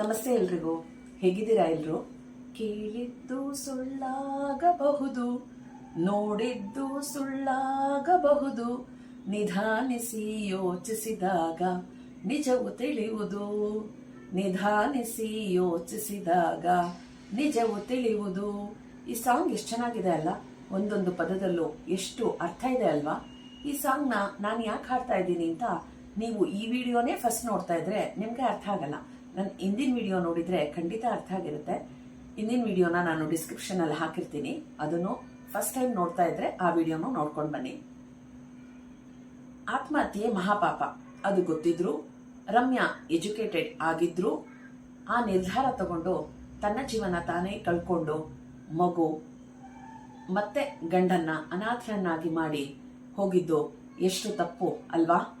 ನಮಸ್ತೆ ಎಲ್ರಿಗೂ. ಹೇಗಿದ್ದೀರಾ ಎಲ್ರು? ಕೇಳಿದ್ದು ಸುಳ್ಳಾಗಬಹುದು, ನೋಡಿದ್ದು ಸುಳ್ಳಾಗಬಹುದು, ನಿಧಾನಿಸಿ ಯೋಚಿಸಿದಾಗ ನಿಜವು ತಿಳಿಯುವುದು. ನಿಧಾನಿಸಿ ಯೋಚಿಸಿದಾಗ ನಿಜವು ತಿಳಿಯುವುದು. ಈ ಸಾಂಗ್ ಎಷ್ಟು ಚೆನ್ನಾಗಿದೆ ಅಲ್ಲ? ಒಂದೊಂದು ಪದದಲ್ಲೂ ಎಷ್ಟು ಅರ್ಥ ಇದೆ ಅಲ್ವಾ? ಈ ಸಾಂಗ್ನ ನಾನು ಯಾಕೆ ಹಾಡ್ತಾ ಇದ್ದೀನಿ ಅಂತ ನೀವು ಈ ವಿಡಿಯೋನೇ ಫಸ್ಟ್ ನೋಡ್ತಾ ಇದ್ರೆ ನಿಮಗೆ ಅರ್ಥ ಆಗಲ್ಲ. ನನ್ನ ಹಿಂದಿನ ವಿಡಿಯೋ ನೋಡಿದ್ರೆ ಖಂಡಿತ ಅರ್ಥ ಆಗಿರುತ್ತೆ. ಹಿಂದಿನ ವಿಡಿಯೋನ ನಾನು ಡಿಸ್ಕ್ರಿಪ್ಷನ್ ಅಲ್ಲಿ ಹಾಕಿರ್ತೀನಿ. ಅದನ್ನು ಫಸ್ಟ್ ಟೈಮ್ ನೋಡ್ತಾ ಇದ್ರೆ ಆ ವಿಡಿಯೋನು ನೋಡ್ಕೊಂಡು ಬನ್ನಿ. ಆತ್ಮಹತ್ಯೆ ಮಹಾಪಾಪ. ಅದು ಗೊತ್ತಿದ್ರು, ರಮ್ಯಾ ಎಜುಕೇಟೆಡ್ ಆಗಿದ್ರು, ಆ ನಿರ್ಧಾರ ತಗೊಂಡು ತನ್ನ ಜೀವನ ತಾನೇ ಕಳ್ಕೊಂಡು ಮಗು ಮತ್ತೆ ಗಂಡನ್ನ ಅನಾಥರನ್ನಾಗಿ ಮಾಡಿ ಹೋಗಿದ್ದು ಎಷ್ಟು ತಪ್ಪು ಅಲ್ವಾ?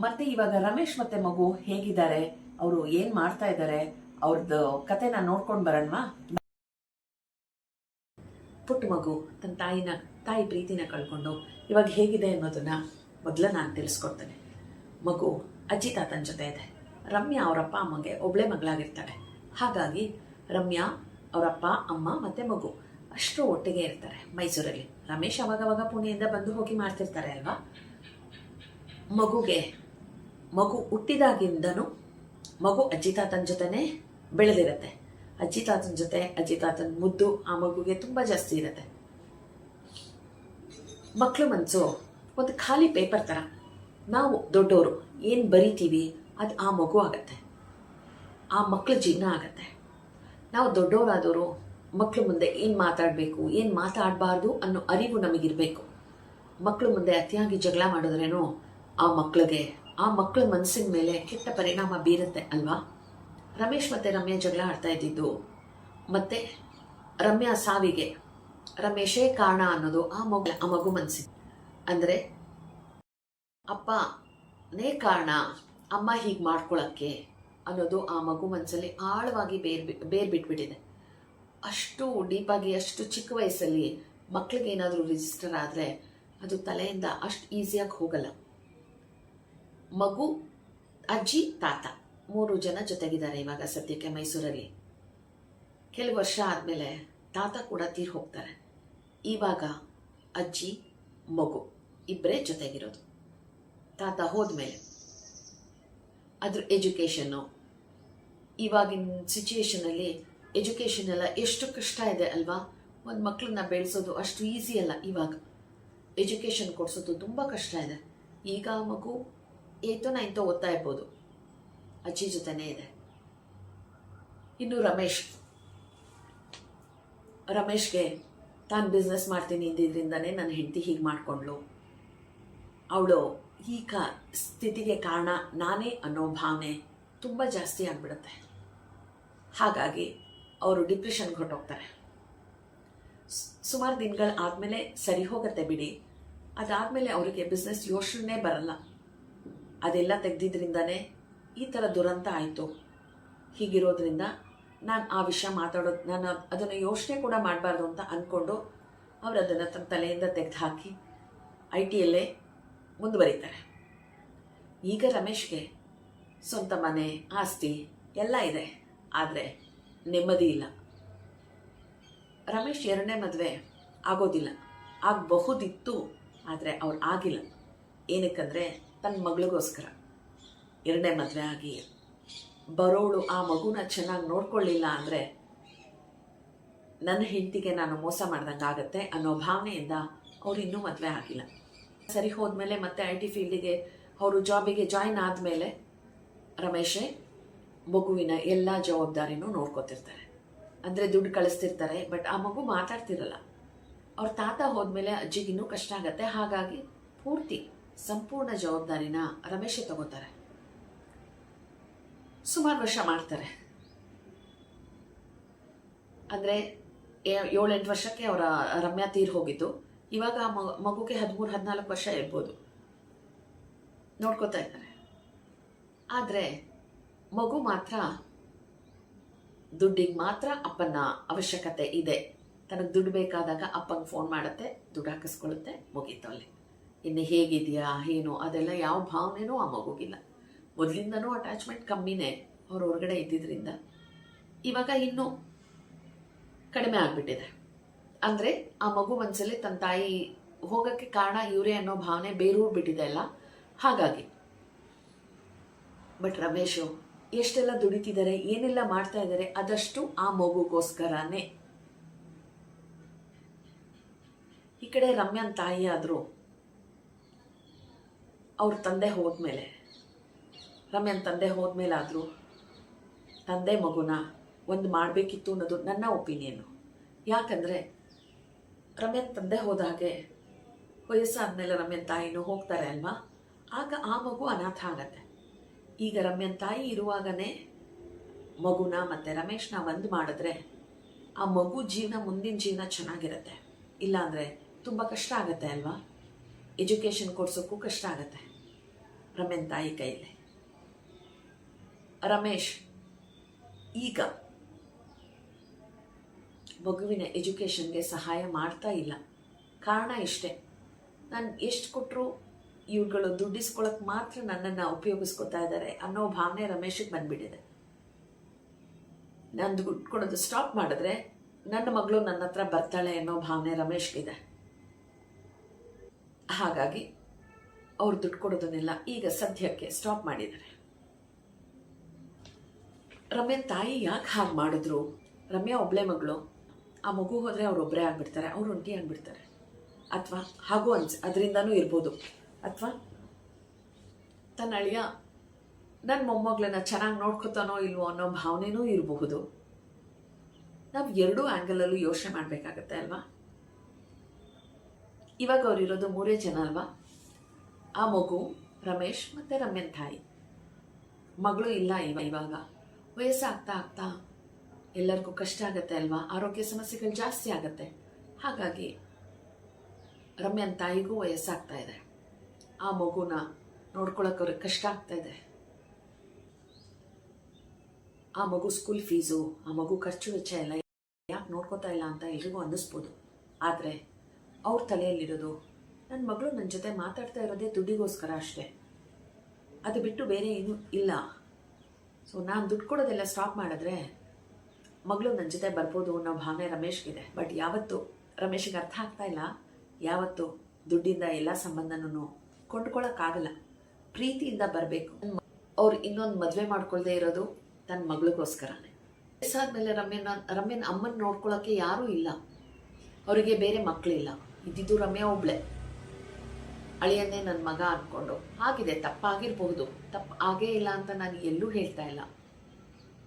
ಮತ್ತೆ ಇವಾಗ ರಮೇಶ್ ಮತ್ತೆ ಮಗು ಹೇಗಿದ್ದಾರೆ? ಅವರು ಏನ್ ಮಾಡ್ತಾ ಇದ್ದಾರೆ ಅವ್ರದ್ದು ಕತೆನ ನೋಡ್ಕೊಂಡ್ ಬರೋಣವಾ? ಪುಟ್ಟ ಮಗು ತನ್ನ ತಾಯಿನ, ತಾಯಿ ಪ್ರೀತಿನ ಕಳ್ಕೊಂಡು ಇವಾಗ ಹೇಗಿದೆ ಅನ್ನೋದನ್ನ ಮೊದಲ ನಾನು ತಿಳಿಸ್ಕೊಡ್ತೇನೆ. ಮಗು ಅಜ್ಜಿ ತಾತನ ಜೊತೆ ಇದೆ. ರಮ್ಯಾ ಅವರಪ್ಪ ಅಮ್ಮಗೆ ಒಬ್ಳೆ ಮಗಳಾಗಿರ್ತಾಳೆ. ಹಾಗಾಗಿ ರಮ್ಯಾ ಅವರಪ್ಪ ಅಮ್ಮ ಮತ್ತೆ ಮಗು ಅಷ್ಟು ಒಟ್ಟಿಗೆ ಇರ್ತಾರೆ ಮೈಸೂರಲ್ಲಿ. ರಮೇಶ್ ಅವಾಗವಾಗ ಪುಣೆಯಿಂದ ಬಂದು ಹೋಗಿ ಮಾಡ್ತಿರ್ತಾರೆ ಅಲ್ವಾ? ಮಗುಗೆ ಮಗು ಹುಟ್ಟಿದಾಗಿಂದನೂ ಮಗು ಅಜ್ಜಿ ತಾತನ ಜೊತೆನೆ ಬೆಳೆದಿರತ್ತೆ. ಅಜ್ಜಿ ತಾತನ ಜೊತೆ ಅಜ್ಜಿ ತಾತನ ಮುದ್ದು ಆ ಮಗುಗೆ ತುಂಬಾ ಜಾಸ್ತಿ ಇರತ್ತೆ. ಮಕ್ಕಳು ಮನಸ್ಸು ಒಂದು ಖಾಲಿ ಪೇಪರ್ ತರ. ನಾವು ದೊಡ್ಡವರು ಏನು ಬರಿತೀವಿ, ಅದು ಆ ಮಗು ಆಗತ್ತೆ. ಆ ಮಕ್ಕಳು ಜೀವನ ಆಗತ್ತೆ. ನಾವು ದೊಡ್ಡವರಾದವರು ಮಕ್ಕಳು ಮುಂದೆ ಏನು ಮಾತಾಡಬೇಕು, ಏನು ಮಾತಾಡಬಾರ್ದು ಅನ್ನೋ ಅರಿವು ನಮಗಿರಬೇಕು. ಮಕ್ಕಳು ಮುಂದೆ ಅತಿಯಾಗಿ ಜಗಳ ಮಾಡಿದ್ರೇನೋ ಆ ಮಕ್ಕಳಿಗೆ ಆ ಮಕ್ಕಳ ಮನಸ್ಸಿನ ಮೇಲೆ ಕೆಟ್ಟ ಪರಿಣಾಮ ಬೀರುತ್ತೆ ಅಲ್ವಾ? ರಮೇಶ್ ಮತ್ತೆ ರಮ್ಯಾ ಜಗಳ ಆಡ್ತಾ ಇದ್ದಿದ್ದು. ಮತ್ತೆ ರಮ್ಯಾ ಸಾವಿಗೆ, ರಮೇಶೇ ಕಾರಣ ಅನ್ನೋದು ಆ ಮಗು ಆ ಮಗು ಮನಸ್ಸಿಗೆ ಅಂದರೆ ಅಪ್ಪನೇ ಕಾರಣ, ಅಮ್ಮ ಹೀಗೆ ಮಾಡ್ಕೊಳ್ಳೋಕ್ಕೆ ಅನ್ನೋದು ಆ ಮಗು ಮನಸ್ಸಲ್ಲಿ ಆಳವಾಗಿ ಬೇರ್ ಬೇರ್ ಬಿಟ್ಬಿಟ್ಟಿದೆ. ಅಷ್ಟು ಡೀಪಾಗಿ, ಅಷ್ಟು ಚಿಕ್ಕ ವಯಸ್ಸಲ್ಲಿ ಮಕ್ಕಳಿಗೆ ಏನಾದರೂ ರಿಜಿಸ್ಟರ್ ಆದರೆ ಅದು ತಲೆಯಿಂದ ಅಷ್ಟು ಈಸಿಯಾಗಿ ಹೋಗಲ್ಲ. ಮಗು, ಅಜ್ಜಿ, ತಾತ ಮೂರು ಜನ ಜೊತೆಗಿದ್ದಾರೆ ಇವಾಗ ಸದ್ಯಕ್ಕೆ ಮೈಸೂರಲ್ಲಿ. ಕೆಲವು ವರ್ಷ ಆದಮೇಲೆ ತಾತ ಕೂಡ ತೀರ್ ಹೋಗ್ತಾರೆ. ಇವಾಗ ಅಜ್ಜಿ, ಮಗು ಇಬ್ಬರೇ ಜೊತೆಗಿರೋದು. ತಾತ ಹೋದ್ಮೇಲೆ ಅದ್ರ ಎಜುಕೇಷನ್ನು, ಇವಾಗಿನ ಸಿಚುಯೇಷನಲ್ಲಿ ಎಜುಕೇಷನ್ ಎಲ್ಲ ಎಷ್ಟು ಕಷ್ಟ ಇದೆ ಅಲ್ವಾ? ಒಂದು ಮಕ್ಕಳನ್ನ ಬೆಳೆಸೋದು ಅಷ್ಟು ಈಸಿ ಅಲ್ಲ ಇವಾಗ. ಎಜುಕೇಷನ್ ಕೊಡಿಸೋದು ತುಂಬ ಕಷ್ಟ ಇದೆ. ಈಗ ಮಗು ಏತೋ ನೈನ್ತು ಓದ್ತಾ ಇರ್ಬೋದು. ಅಜ್ಜಿ ಜೊತೆನೇ ಇದೆ. ಇನ್ನು ರಮೇಶ್. ರಮೇಶ್ಗೆ ತಾನು ಬಿಸ್ನೆಸ್ ಮಾಡ್ತೀನಿ ಇದ್ದಿದ್ರಿಂದನೇ ನನ್ನ ಹೆಂಡತಿ ಹೀಗೆ ಮಾಡಿಕೊಂಡ್ಳು. ಅವಳು ಈಗ ಸ್ಥಿತಿಗೆ ಕಾರಣ ನಾನೇ ಅನ್ನೋ ಭಾವನೆ ತುಂಬ ಜಾಸ್ತಿ ಆಗಿಬಿಡುತ್ತೆ. ಹಾಗಾಗಿ ಅವರು ಡಿಪ್ರೆಷನ್ಗೆ ಹೊರಟೋಗ್ತಾರೆ. ಸುಮಾರು ದಿನಗಳು ಆದಮೇಲೆ ಸರಿ ಹೋಗುತ್ತೆ ಬಿಡಿ. ಅದಾದಮೇಲೆ ಅವರಿಗೆ ಬಿಸ್ನೆಸ್ ಯೋಚನೆ ಬರಲ್ಲ. ಅದೆಲ್ಲ ತೆಗೆದಿದ್ದರಿಂದನೇ ಈ ಥರ ದುರಂತ ಆಯಿತು. ಹೀಗಿರೋದ್ರಿಂದ ನಾನು ಆ ವಿಷಯ ಮಾತಾಡೋದು ನಾನು ಅದನ್ನು ಯೋಚನೆ ಕೂಡ ಮಾಡಬಾರ್ದು ಅಂತ ಅಂದ್ಕೊಂಡು ಅವರು ಅದನ್ನು ತನ್ನ ತಲೆಯಿಂದ ತೆಗೆದು ಹಾಕಿ ಐ ಟಿಯಲ್ಲೇ ಮುಂದುವರಿತಾರೆ. ಈಗ ರಮೇಶ್ಗೆ ಸ್ವಂತ ಮನೆ, ಆಸ್ತಿ ಎಲ್ಲ ಇದೆ. ಆದರೆ ನೆಮ್ಮದಿ ಇಲ್ಲ. ರಮೇಶ್ ಎರಡನೇ ಮದುವೆ ಆಗೋದಿಲ್ಲ. ಆಗಬಹುದಿತ್ತು, ಆದರೆ ಅವ್ರು ಆಗಿಲ್ಲ. ಏನಕ್ಕಂದರೆ ತನ್ನ ಮಗಳಿಗೋಸ್ಕರ. ಎರಡನೇ ಮದುವೆ ಆಗಿ ಬರೋಳು ಆ ಮಗುನ ಚೆನ್ನಾಗಿ ನೋಡ್ಕೊಳ್ಳಿಲ್ಲ ಅಂದರೆ ನನ್ನ ಹೆಂಡತಿಗೆ ನಾನು ಮೋಸ ಮಾಡ್ದಂಗೆ ಆಗುತ್ತೆ ಅನ್ನೋ ಭಾವನೆಯಿಂದ ಅವ್ರು ಇನ್ನೂ ಮದುವೆ ಆಗಿಲ್ಲ. ಸರಿ ಹೋದ್ಮೇಲೆ ಮತ್ತೆ ಐ ಟಿ ಫೀಲ್ಡಿಗೆ ಅವರು ಜಾಬಿಗೆ ಜಾಯಿನ್ ಆದಮೇಲೆ ರಮೇಶೇ ಮಗುವಿನ ಎಲ್ಲ ಜವಾಬ್ದಾರಿನೂ ನೋಡ್ಕೋತಿರ್ತಾರೆ. ಅಂದರೆ ದುಡ್ಡು ಕಳಿಸ್ತಿರ್ತಾರೆ, ಬಟ್ ಆ ಮಗು ಮಾತಾಡ್ತಿರಲ್ಲ. ಅವ್ರ ತಾತ ಹೋದ್ಮೇಲೆ ಅಜ್ಜಿಗಿನ್ನೂ ಕಷ್ಟ ಆಗತ್ತೆ, ಹಾಗಾಗಿ ಪೂರ್ತಿ ಸಂಪೂರ್ಣ ಜವಾಬ್ದಾರಿನ ರಮೇಶ ತಗೋತಾರೆ. ಸುಮಾರು ವರ್ಷ ಮಾಡ್ತಾರೆ. ಅಂದರೆ ಏಳೆಂಟು ವರ್ಷಕ್ಕೆ ಅವರ ರಮ್ಯಾ ತೀರ್ ಹೋಗಿದ್ದು. ಇವಾಗ ಮಗುಗೆ ಹದಿಮೂರು, ಹದಿನಾಲ್ಕು ವರ್ಷ ಇರ್ಬೋದು. ನೋಡ್ಕೋತಾ ಇದ್ದಾರೆ. ಆದರೆ ಮಗು ಮಾತ್ರ, ದುಡ್ಡಿಗೆ ಮಾತ್ರ ಅಪ್ಪನ ಅವಶ್ಯಕತೆ ಇದೆ. ತನಗೆ ದುಡ್ಡು ಬೇಕಾದಾಗ ಅಪ್ಪಂಗೆ ಫೋನ್ ಮಾಡುತ್ತೆ, ದುಡ್ಡು ಹಾಕಿಸ್ಕೊಳ್ಳುತ್ತೆ, ಮುಗೀತು ಅಲ್ಲಿ. ಇನ್ನು ಹೇಗಿದೆಯಾ, ಏನು, ಅದೆಲ್ಲ ಯಾವ ಭಾವನೆನೂ ಆ ಮಗುಗಿಲ್ಲ. ಮೊದಲಿಂದನೂ ಅಟ್ಯಾಚ್ಮೆಂಟ್ ಕಮ್ಮಿನೇ ಅವ್ರ ಹೊರಗಡೆ ಇದ್ದಿದ್ದರಿಂದ ಇವಾಗ ಇನ್ನೂ ಕಡಿಮೆ ಆಗಿಬಿಟ್ಟಿದೆ. ಅಂದರೆ ಆ ಮಗು ಮನಸ್ಸಲ್ಲಿ ತನ್ನ ತಾಯಿ ಹೋಗೋಕ್ಕೆ ಕಾರಣ ಇವರೇ ಅನ್ನೋ ಭಾವನೆ ಬೇರೂ ಬಿಟ್ಟಿದೆ ಅಲ್ಲ? ಹಾಗಾಗಿ. ಬಟ್ ರಮೇಶು, ಎಷ್ಟೆಲ್ಲ ದುಡಿತಿದ್ದಾರೆ, ಏನೆಲ್ಲ ಮಾಡ್ತಾ ಇದ್ದಾರೆ, ಅದಷ್ಟು ಆ ಮಗುಗೋಸ್ಕರನೇ. ಈ ಕಡೆ ರಮ್ಯನ್ ತಾಯಿ ಆದರೂ ಅವ್ರ ತಂದೆ ಹೋದ್ಮೇಲೆ, ರಮ್ಯನ ತಂದೆ ಹೋದ್ಮೇಲಾದರೂ ತಂದೆ ಮಗುನ ಒಂದು ಮಾಡಬೇಕಿತ್ತು ಅನ್ನೋದು ನನ್ನ ಒಪಿನಿಯನ್ನು ಯಾಕಂದರೆ ರಮ್ಯನ ತಂದೆ ಹೋದ ಹಾಗೆ ವಯಸ್ಸಾದ್ಮೇಲೆ ರಮ್ಯನ್ ತಾಯಿನೂ ಹೋಗ್ತಾರೆ ಅಲ್ವಾ? ಆಗ ಆ ಮಗು ಅನಾಥ ಆಗತ್ತೆ. ಈಗ ರಮ್ಯನ್ ತಾಯಿ ಇರುವಾಗನೇ ಮಗುನ ಮತ್ತು ರಮೇಶ್ನ ಒಂದು ಮಾಡಿದ್ರೆ ಆ ಮಗು ಜೀವನ ಮುಂದಿನ ಜೀವನ ಚೆನ್ನಾಗಿರುತ್ತೆ. ಇಲ್ಲಾಂದರೆ ತುಂಬ ಕಷ್ಟ ಆಗುತ್ತೆ ಅಲ್ವಾ? ಎಜುಕೇಷನ್ ಕೊಡ್ಸೋಕ್ಕೂ ಕಷ್ಟ ಆಗುತ್ತೆ. ರಮ್ಯನ್ ತಾಯಿ ಕೈಯಲ್ಲಿ ರಮೇಶ್, ಈಗ ಮಗುವಿನ ಎಜುಕೇಷನ್ಗೆ ಸಹಾಯ ಮಾಡ್ತಾ ಇಲ್ಲ. ಕಾರಣ ಇಷ್ಟೇ. ನಾನು ಎಷ್ಟು ಕೊಟ್ಟರು ಇವುಗಳು ದುಡ್ಡಿಸ್ಕೊಳಕ್ಕೆ ಮಾತ್ರ ನನ್ನನ್ನು ಉಪಯೋಗಿಸ್ಕೊತಾ ಇದ್ದಾರೆ ಅನ್ನೋ ಭಾವನೆ ರಮೇಶಿಗೆ ಬಂದ್ಬಿಟ್ಟಿದೆ. ನಾನು ದುಡ್ಡು ಸ್ಟಾಪ್ ಮಾಡಿದ್ರೆ ನನ್ನ ಮಗಳು ನನ್ನ ಹತ್ರ ಬರ್ತಾಳೆ ಅನ್ನೋ ಭಾವನೆ ರಮೇಶ್ಗಿದೆ. ಹಾಗಾಗಿ ಅವ್ರು ದುಡ್ಡು ಕೊಡೋದನ್ನೆಲ್ಲ ಈಗ ಸದ್ಯಕ್ಕೆ ಸ್ಟಾಪ್ ಮಾಡಿದ್ದಾರೆ. ರಮ್ಯ ತಾಯಿ ಯಾಕೆ ಹಾಗೆ ಮಾಡಿದ್ರು? ರಮ್ಯಾ ಒಬ್ಳೆ ಮಗಳು. ಆ ಮಗು ಹೋದರೆ ಅವ್ರು ಒಬ್ಬರೇ ಆಗಿಬಿಡ್ತಾರೆ, ಅವ್ರು ಒಂಟಿ ಆಗಿಬಿಡ್ತಾರೆ. ಅಥವಾ ಹಾಗೂ ಅನ್ಸ್, ಅದರಿಂದನೂ ಇರ್ಬೋದು. ಅಥವಾ ತನ್ನ ಅಳಿಯ ನನ್ನ ಮೊಮ್ಮಗಳನ್ನ ಚೆನ್ನಾಗಿ ನೋಡ್ಕೊತಾನೋ ಇಲ್ವೋ ಅನ್ನೋ ಭಾವನೆನೂ ಇರಬಹುದು. ನಾವು ಎರಡೂ ಆ್ಯಂಗಲಲ್ಲೂ ಯೋಚನೆ ಮಾಡಬೇಕಾಗತ್ತೆ ಅಲ್ವಾ? ಇವಾಗ ಅವರಿರೋದು ಮೂರೇ ಜನ ಅಲ್ವಾ? ಆ ಮಗು, ರಮೇಶ್ ಮತ್ತು ರಮ್ಯನ್ ತಾಯಿ. ಮಗಳು ಇಲ್ಲ ಇವ ಇವಾಗ. ವಯಸ್ಸಾಗ್ತಾ ಆಗ್ತಾ ಎಲ್ಲರಿಗೂ ಕಷ್ಟ ಆಗುತ್ತೆ ಅಲ್ವಾ? ಆರೋಗ್ಯ ಸಮಸ್ಯೆಗಳು ಜಾಸ್ತಿ ಆಗುತ್ತೆ. ಹಾಗಾಗಿ ರಮ್ಯನ್ ತಾಯಿಗೂ ವಯಸ್ಸಾಗ್ತಾ ಇದೆ. ಆ ಮಗುನ ನೋಡ್ಕೊಳಕ್ಕೆ ಅವ್ರಿಗೆ ಕಷ್ಟ ಆಗ್ತಾ ಇದೆ. ಆ ಮಗು ಸ್ಕೂಲ್ ಫೀಸು ಆ ಮಗು ಖರ್ಚು ವೆಚ್ಚ ಎಲ್ಲ ಯಾಕೆ ನೋಡ್ಕೋತಾ ಇಲ್ಲ ಅಂತ ಎಲ್ರಿಗೂ ಅನ್ನಿಸ್ಬೋದು. ಆದರೆ ಅವ್ರ ತಲೆಯಲ್ಲಿರೋದು. ನನ್ನ ಮಗಳು ನನ್ನ ಜೊತೆ ಮಾತಾಡ್ತಾ ಇರೋದೇ ದುಡ್ಡಿಗೋಸ್ಕರ ಅಷ್ಟೇ. ಅದು ಬಿಟ್ಟು ಬೇರೆ ಏನೂ ಇಲ್ಲ. ಸೊ ನಾನು ದುಡ್ಡು ಕೊಡೋದೆಲ್ಲ ಸ್ಟಾಪ್ ಮಾಡಿದ್ರೆ ಮಗಳು ನನ್ನ ಜೊತೆ ಬರ್ಬೋದು ಅನ್ನೋ ಭಾವನೆ ರಮೇಶ್ಗಿದೆ. ಬಟ್ ಯಾವತ್ತು ರಮೇಶಿಗೆ ಅರ್ಥ ಆಗ್ತಾ ಇಲ್ಲ. ಯಾವತ್ತು ದುಡ್ಡಿಂದ ಎಲ್ಲ ಸಂಬಂಧನೂ ಕೊಂಡ್ಕೊಳ್ಳೋಕ್ಕಾಗಲ್ಲ ಪ್ರೀತಿಯಿಂದ ಬರಬೇಕು. ಅವ್ರು ಇನ್ನೊಂದು ಮದುವೆ ಮಾಡ್ಕೊಳ್ದೇ ಇರೋದು ತನ್ನ ಮಗಳಿಗೋಸ್ಕರನೇ. ವಯಸ್ಸಾದ್ಮೇಲೆ ರಮ್ಯನ ರಮ್ಯನ ಅಮ್ಮನ ನೋಡ್ಕೊಳ್ಳೋಕ್ಕೆ ಯಾರೂ ಇಲ್ಲ. ಅವರಿಗೆ ಬೇರೆ ಮಕ್ಕಳಿಲ್ಲ ಇದ್ದಿದ್ದು ರಮ್ಯ ಒಬ್ಳೆ. ಅಳಿಯನ್ನೇ ನನ್ನ ಮಗ ಅಂದ್ಕೊಂಡು ಆಗಿದೆ ತಪ್ಪಾಗಿರಬಹುದು. ತಪ್ಪು ಆಗೇ ಇಲ್ಲ ಅಂತ ನಾನು ಎಲ್ಲೂ ಹೇಳ್ತಾ ಇಲ್ಲ.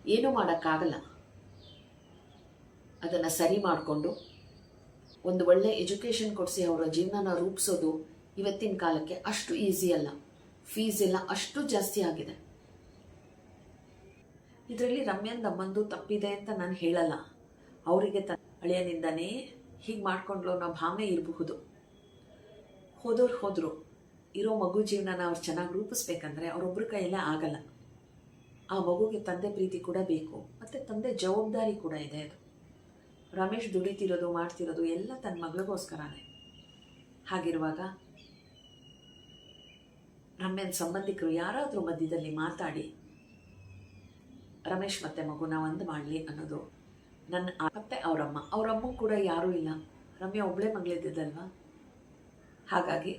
ಏನೂ ಮಾಡೋಕ್ಕಾಗಲ್ಲ. ಅದನ್ನು ಸರಿ ಮಾಡಿಕೊಂಡು, ಒಂದು ಒಳ್ಳೆ ಎಜುಕೇಷನ್ ಕೊಡಿಸಿ ಅವರ ಜೀವನನ ರೂಪಿಸೋದು ಇವತ್ತಿನ ಕಾಲಕ್ಕೆ ಅಷ್ಟು ಈಸಿ ಅಲ್ಲ. ಫೀಸ್ ಎಲ್ಲ ಅಷ್ಟು ಜಾಸ್ತಿ ಆಗಿದೆ. ಇದರಲ್ಲಿ ರಮ್ಯನ್ ಅಮ್ಮಂದು ತಪ್ಪಿದೆ ಅಂತ ನಾನು ಹೇಳಲ್ಲ. ಅವರಿಗೆ ತ ಅಳಿಯನಿಂದನೇ ಹೀಗೆ ಮಾಡ್ಕೊಂಡ್ಲು ಅನ್ನೋ ಭಾವನೆ ಇರಬಹುದು. ಹೋದವ್ರು ಹೋದರು, ಇರೋ ಮಗು ಜೀವನನ ಅವ್ರು ಚೆನ್ನಾಗಿ ರೂಪಿಸ್ಬೇಕಂದ್ರೆ ಅವ್ರೊಬ್ಬರ ಕೈಯಲ್ಲೇ ಆಗಲ್ಲ. ಆ ಮಗುಗೆ ತಂದೆ ಪ್ರೀತಿ ಕೂಡ ಬೇಕು, ಮತ್ತು ತಂದೆ ಜವಾಬ್ದಾರಿ ಕೂಡ ಇದೆ ಅದು. ರಮೇಶ್ ದುಡಿತಿರೋದು, ಮಾಡ್ತಿರೋದು ಎಲ್ಲ ತನ್ನ ಮಗಳಿಗೋಸ್ಕರನೇ. ಹಾಗಿರುವಾಗ ರಮ್ಯನ ಸಂಬಂಧಿಕರು ಯಾರಾದರೂ ಮಧ್ಯದಲ್ಲಿ ಮಾತಾಡಿ, ರಮೇಶ್ ಮತ್ತೆ ಮಗುನ ಒಂದು ಮಾಡಲಿ ಅನ್ನೋದು ನನ್ನ ಮತ್ತೆ ಅವರಮ್ಮ. ಅವರಮ್ಮ ಕೂಡ ಯಾರೂ ಇಲ್ಲ. ರಮ್ಯ ಒಬ್ಬಳೇ ಮಗಳಿದ್ದಲ್ವಾ ಹಾಗಾಗಿ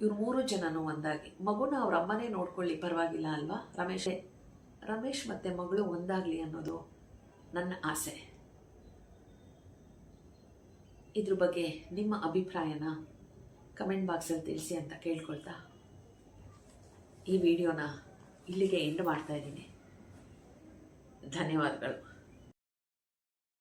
ಇವ್ರು ಮೂರು ಜನನೂ ಒಂದಾಗಿ. ಮಗುನ ಅವ್ರ ಅಮ್ಮನೇ ನೋಡ್ಕೊಳ್ಳಿ, ಪರವಾಗಿಲ್ಲ ಅಲ್ವಾ? ರಮೇಶ್ ರಮೇಶ್ ಮತ್ತೆ ಮಗಳು ಒಂದಾಗಲಿ ಅನ್ನೋದು ನನ್ನ ಆಸೆ. ಇದ್ರ ಬಗ್ಗೆ ನಿಮ್ಮ ಅಭಿಪ್ರಾಯನ ಕಮೆಂಟ್ ಬಾಕ್ಸಲ್ಲಿ ತಿಳಿಸಿ ಅಂತ ಕೇಳ್ಕೊಳ್ತಾ ಈ ವಿಡಿಯೋನ ಇಲ್ಲಿಗೆ ಎಂಡ್ ಮಾಡ್ತಾ ಇದ್ದೀನಿ. ಧನ್ಯವಾದಗಳು.